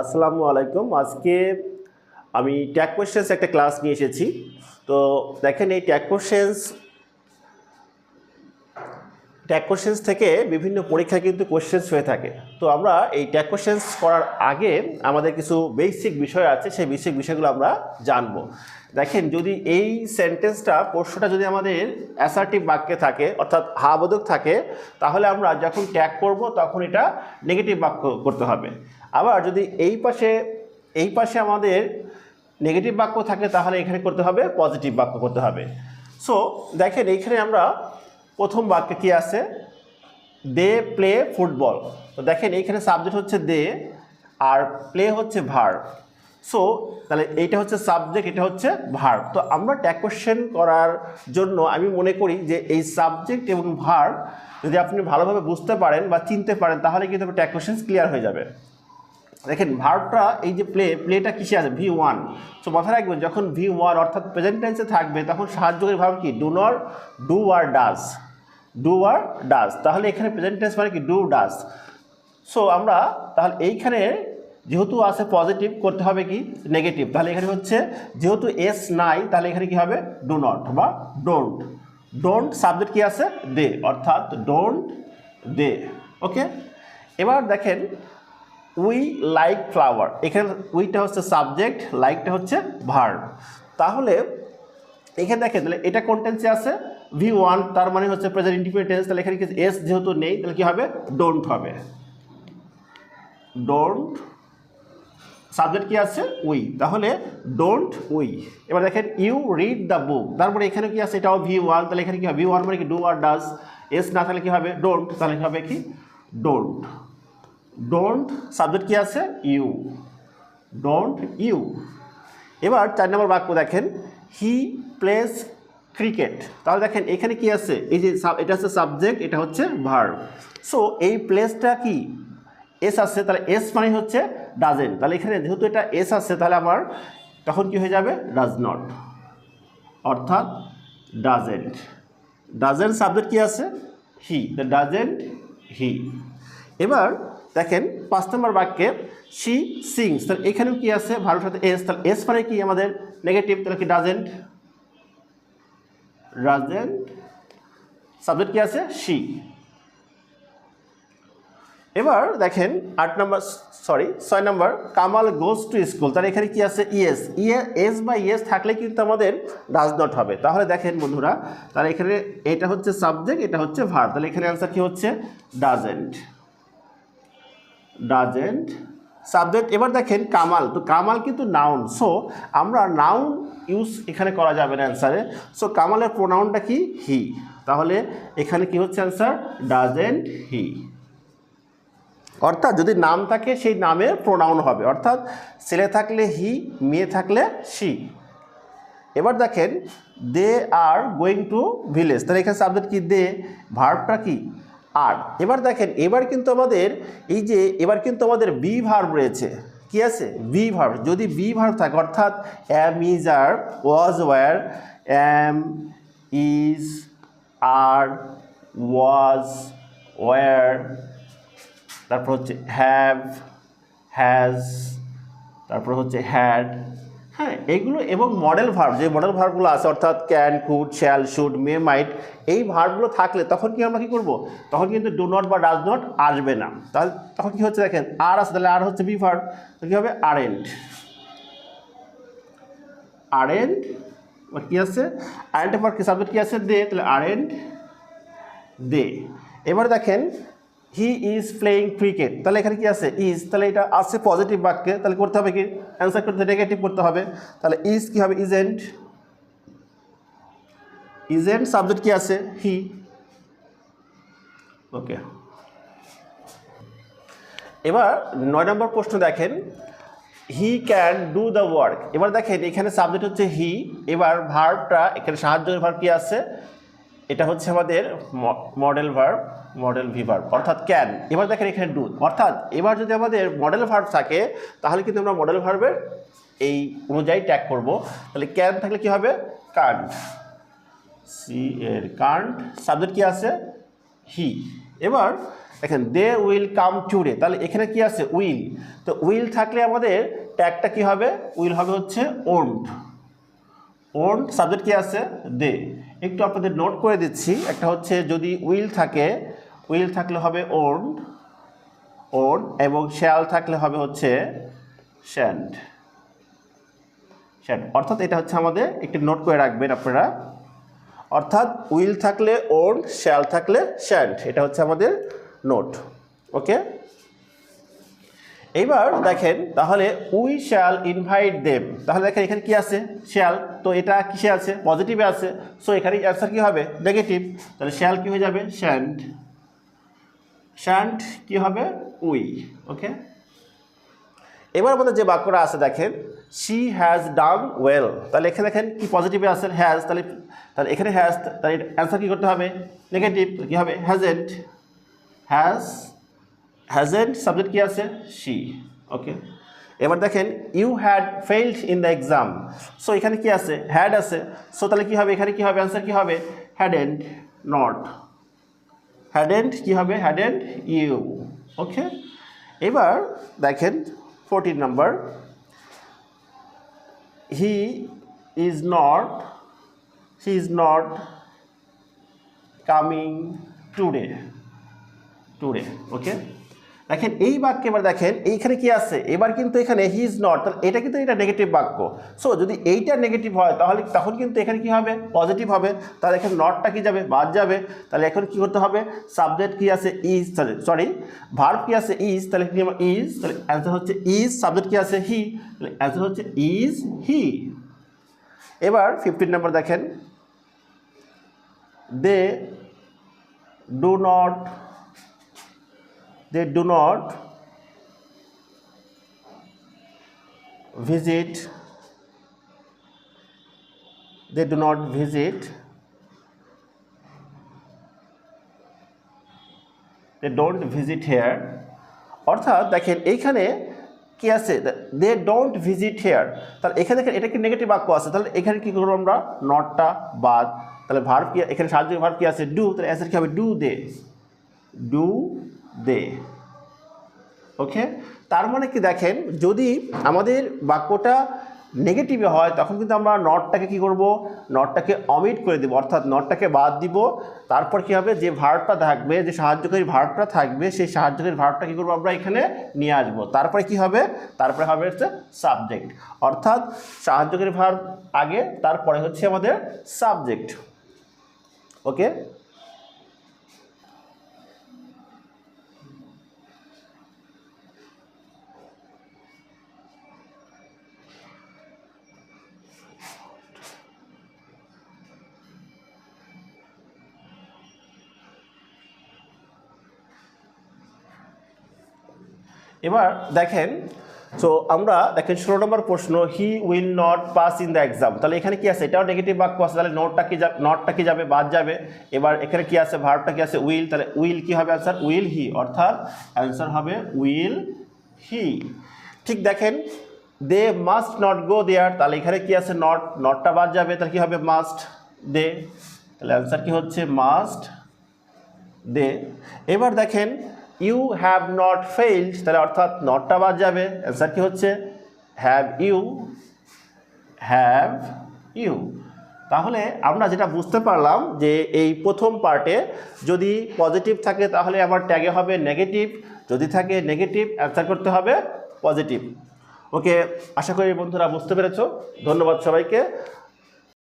আসসালামু আলাইকুম। আজকে আমি ট্যাগ কোশ্চেন্স একটা ক্লাস নিয়ে এসেছি। তো দেখেন এই ট্যাগ কোশ্চেন্স ট্যাগ কোশ্চেন্স থেকে বিভিন্ন পরীক্ষায় কিন্তু কোশ্চেন্স হয়ে থাকে। তো আমরা এই ট্যাগ কোশ্চেন্স করার আগে আমাদের কিছু বেসিক বিষয় আছে, সেই বেসিক বিষয়গুলো আমরা জানব। দেখেন, যদি এই সেন্টেন্সটা প্রশ্নটা যদি আমাদের অ্যাসার্টিভ বাক্যে থাকে, অর্থাৎ হাবোধক থাকে, তাহলে আমরা যখন ট্যাগ করব, তখন এটা নেগেটিভ বাক্য করতে হবে। আবার যদি এই পাশে এই পাশে আমাদের নেগেটিভ বাক্য থাকে, তাহলে এখানে করতে হবে পজিটিভ বাক্য করতে হবে। সো দেখেন এইখানে আমরা প্রথম বাক্যে কি আছে? They play football. তো দেখেন এইখানে সাবজেক্ট হচ্ছে দে আর প্লে হচ্ছে ভার সো তাহলে এইটা হচ্ছে সাবজেক্ট এটা হচ্ছে ভার তো আমরা ট্যাগ করার জন্য আমি মনে করি যে এই সাবজেক্ট এবং ভার যদি আপনি ভালোভাবে বুঝতে পারেন বা চিনতে পারেন, তাহলে কিন্তু ট্যাগ ক্লিয়ার হয়ে যাবে। দেখেন ভার্বটা এই যে প্লে প্লেটা কিসে আছে? ভি ওয়ান সো মাথায় রাখবেন, যখন ভি ওয়ান অর্থাৎ প্রেজেন্ট টেন্সে থাকবে, তখন সাহায্যকারী ভাব কি? ডু নট ডু আর ডাস ডু আর ডাস তাহলে এখানে প্রেজেন্ট টেন্স মানে কি? ডু ডাস সো আমরা তাহলে এইখানে যেহেতু আছে পজিটিভ করতে হবে কি? নেগেটিভ তাহলে এখানে হচ্ছে, যেহেতু এস নাই, তাহলে এখানে কি হবে? ডু নট বা ডোন্ট ডোন্ট সাবজেক্ট কি আছে? দে অর্থাৎ ডোন্ট দে ওকে এবার দেখেন উই লাইক ফ্লাওয়ার এখানে উইটা হচ্ছে সাবজেক্ট লাইকটা হচ্ছে ভার্ব তাহলে এখানে দেখেন, তাহলে এটা কোন টেন্সে আছে? ভি ওয়ান তার মানে হচ্ছে প্রেজেন্ট ইন্ডিপেন্ডেন্ট টেন্স তাহলে এখানে এস যেহেতু নেই, তাহলে কি হবে? ডোন্ট হবে। ডোন্ট সাবজেক্ট কি আছে? উই তাহলে ডোন্ট উই এবার দেখেন ইউ রিড দ্য বুক তারপরে এখানে কি আছে? এটাও ভি ওয়ান তাহলে এখানে কি হবে? ভি ওয়ান মানে কি ডু আর ডাস এস না তাহলে কি হবে? ডোন্ট তাহলে কি হবে কি? ডোন্ট ডোন্ট সাবজেক্ট কি আছে? ইউ ডোন্ট ইউ এবার চার নম্বর বাক্য দেখেন। হি প্লেস ক্রিকেট তাহলে দেখেন, এখানে কি আছে? এই যে এটা হচ্ছে সাবজেক্ট এটা হচ্ছে ভার্ব সো এই প্লেসটা কি? এস আসছে তাহলে এস মানে হচ্ছে ডাজেন্ট তাহলে এখানে যেহেতু এটা এস আসছে তাহলে আমার তখন কি হয়ে যাবে? ডাজ নট অর্থাৎ ডাজেন্ট ডাজেন্ট সাবজেক্ট কি আছে? হি দ্য ডাজেন্ট হি এবার দেখেন পাঁচ নম্বর বাক্যে শি সিংস তাহলে এখানেও কি আছে? ভারতের সাথে এস তাহলে এস মানে কি আমাদের? নেগেটিভ তাহলে কি ডাজেন্ট ডাজেন্ট সাবজেক্ট কি আছে? শি এবার দেখেন আট নম্বর সরি ছয় নম্বর কামাল গোজ টু স্কুল তাহলে এখানে কি আছে? ইয়েস ইয়ে এস বা ইয়েস থাকলে কিন্তু আমাদের ডাজ নট হবে। তাহলে দেখেন বন্ধুরা, তাহলে এখানে এটা হচ্ছে সাবজেক্ট এটা হচ্ছে ভার তাহলে এখানে অ্যান্সার কি হচ্ছে? Doesn't doesn't subject. এবার দেখেন কামাল। তো কামাল কিন্তু নাউন সো আমরা নাউন ইউজ এখানে করা যাবে না অ্যান্সারে সো কামালের প্রোনাউনটা কি? হি তাহলে এখানে কি হচ্ছে অ্যান্সার ডাজেন্ট হি অর্থাৎ যদি নাম থাকে, সেই নামের প্রোনাউন হবে। অর্থাৎ ছেলে থাকলে হি মেয়ে থাকলে সি এবার দেখেন they are going to village তাহলে এখানে সাবজেক্ট কি? দে ভার্বটা কি? আর। এবার দেখেন, এবার কিন্তু আমাদের এই যে, এবার কিন্তু আমাদের বি ভার্ব রয়েছে। কি আছে? বি ভার্ব যদি বি ভার্ব থাকে, অর্থাৎ am is are was were am is are was were তারপর হচ্ছে হ্যাভ হ্যাজ তারপর হচ্ছে হ্যাড হ্যাঁ। এইগুলো এবং মডেল ভার্ব যে মডেল ভার্বগুলো আছে, অর্থাৎ can could shall should may might এই ভার্বগুলো থাকলে তখন কি আমরা কি করব? তখন কিন্তু ডু নট বা ডাজ নট আসবে না। তাহলে তখন কি হচ্ছে দেখেন? আর আছে, তাহলে আর হচ্ছে বি ভার্ব তো কী হবে? আরেন্ট আরেন্ট কি আছে? আরেন্টের পর কি সাবজেক্ট কি আছে? দে তাহলে আর এন্ড দে এবার দেখেন হি ইজ প্লেয়িং ক্রিকেট তাহলে এখানে কি আছে? ইজ তাহলে এটা আছে পজিটিভ বাক্যে, তাহলে করতে হবে কি? অ্যান্সার করতে নেগেটিভ করতে হবে। তাহলে ইজ কি হবে? ইজেন্ট ইজেন্ট সাবজেক্ট কি আছে? হি ওকে এবার নয় নম্বর প্রশ্ন দেখেন। He can do the work এবার দেখেন, এখানে সাবজেক্ট হচ্ছে হি এবার ভার্বটা এখানে সাহায্যের ভার্ব কি আছে? এটা হচ্ছে আমাদের modal verb modal V verb অর্থাৎ ক্যান এবার দেখেন এখানে ডু অর্থাৎ এবার যদি আমাদের মডেল ভার্ব থাকে, তাহলে কিন্তু আমরা মডেল ভার্বের এই অনুযায়ী ট্যাগ করব। তাহলে ক্যান থাকলে কি হবে? কান্ট সি এর কান্ট সাবজেক্ট কি আছে? হি এবার দেখেন দে উইল কাম টুডে তাহলে এখানে কি আছে? উইল তো উইল থাকলে আমাদের ট্যাগটা কি হবে? উইল হবে হচ্ছে ওন্ট ওন্ট সাবজেক্ট কি আছে? দে। একটু আপনাদের নোট করে দিচ্ছি। একটা হচ্ছে যদি উইল থাকে উইল থাকলে হবে ওন্ট ওন এবং শ্যাল থাকলে হবে হচ্ছে শ্যান্ড শ্যান্ড অর্থাৎ এটা হচ্ছে আমাদের একটি নোট করে রাখবেন আপনারা। অর্থাৎ উইল থাকলে ওন শ্যাল থাকলে শ্যান্ড এটা হচ্ছে আমাদের নোট ওকে এইবার দেখেন, তাহলে উই শ্যাল ইনভাইট দেম তাহলে দেখেন, এখানে কি আছে? শ্যাল তো এটা কিসে আছে? পজিটিভে আছে। সো এখানে অ্যান্সার কী হবে? নেগেটিভ তাহলে শ্যাল কি হয়ে যাবে? শ্যান্ড শ্যান্ড কি হবে? উই ওকে এবার আমাদের যে বাক্যটা আছে, দেখেন শি হ্যাজ ডান ওয়েল তাহলে এখানে দেখেন, কি পজিটিভে আছে? হ্যাজ তাহলে তাহলে এখানে হ্যাজ তাহলে অ্যান্সার কী করতে হবে? নেগেটিভ কী হবে? হ্যাজেন্ট হ্যাজ হ্যাজেন্ট সাবজেক্ট কী আছে? শি ওকে এবার দেখেন you had failed in the exam so এখানে কি আছে? হ্যাড আছে. সো তাহলে কী হবে? এখানে কী হবে? অ্যান্সার কী হবে? হ্যাডেন্ট নট হ্যাডেন্ট কী হবে? হ্যাডেন্ট ইউ ওকে এবার দেখেন fourteen number he is not he is not coming today today okay দেখেন, এই বাক্যে এবার দেখেন, এইখানে কি আছে? এবার কিন্তু এখানে হি ইজ নট তাহলে এটা কিন্তু এটা নেগেটিভ বাক্য। সো যদি এইটা নেগেটিভ হয়, তাহলে তখন কিন্তু এখানে কি হবে? পজিটিভ হবে। তাহলে এখানে নটটা কি যাবে? বাদ যাবে। তাহলে এখন কি করতে হবে? সাবজেক্ট কি আছে? ইজ সরি ভার্ব কি আছে? ইজ তাহলে কি ইজ তাহলে অ্যান্সার হচ্ছে ইজ সাবজেক্ট কি আছে? হি তাহলে অ্যান্সার হচ্ছে ইজ হি এবার ফিফটিন নাম্বার দেখেন। They do not they do not visit, they do not visit, they don't visit here. অর্থাৎ দেখেন, এইখানে কি আছে? দে ডোন্ট ভিজিট হেয়ার তাহলে এখানে দেখেন, এটা কি নেগেটিভ বাক্য আছে? তাহলে এখানে কি করব আমরা? নটটা বাদ। তাহলে ভার্ব কি, এখানে সাহায্য ভার্ব কি আছে? ডু তাহলে অ্যান্সার কি হবে? Do they do they. ওকে তার মানে কি দেখেন, যদি আমাদের বাক্যটা নেগেটিভে হয়, তখন কিন্তু আমরা নটটাকে কি করব? নটটাকে অমিট করে দেবো। অর্থাৎ নটটাকে বাদ দিব। তারপর কি হবে? যে ভার্বটা থাকবে, যে সাহায্যকারী ভার্বটা থাকবে, সেই সাহায্যকারী ভার্বটা কী করব আমরা এখানে নিয়ে আসব। তারপরে কি হবে? তারপরে হবে হচ্ছে সাবজেক্ট অর্থাৎ সাহায্যকারী ভার্ব আগে, তারপরে হচ্ছে আমাদের সাবজেক্ট ওকে এবার দেখেন সো আমরা দেখেন ষোলো নম্বর প্রশ্ন he will not pass in the exam তাহলে এখানে কি আছে? এটাও নেগেটিভ বাক্য আছে। তাহলে নোটটা কি যাবে? নটটা কি যাবে? বাদ যাবে। এবার এখানে কি আছে? ভার্বটা কি আছে? উইল তাহলে উইল কি হবে অ্যান্সার উইল হি অর্থাৎ অ্যান্সার হবে উইল হি ঠিক দেখেন দে মাস্ট নট গো দেয়ার তাহলে এখানে কি আছে? নট নটটা বাদ যাবে। তাহলে কি হবে? মাস্ট দে তাহলে অ্যান্সার কি হচ্ছে? মাস্ট দে এবার দেখেন ইউ হ্যাভ নট ফেইল্ড তাহলে অর্থাৎ নটটা বাদ যাবে। অ্যান্সার কি হচ্ছে? হ্যাভ ইউ হ্যাভ ইউ তাহলে আমরা যেটা বুঝতে পারলাম যে এই প্রথম পার্টে যদি পজিটিভ থাকে তাহলে আবার ট্যাগে হবে নেগেটিভ যদি থাকে নেগেটিভ অ্যান্সার করতে হবে পজিটিভ ওকে আশা করি বন্ধুরা বুঝতে পেরেছ। ধন্যবাদ সবাইকে।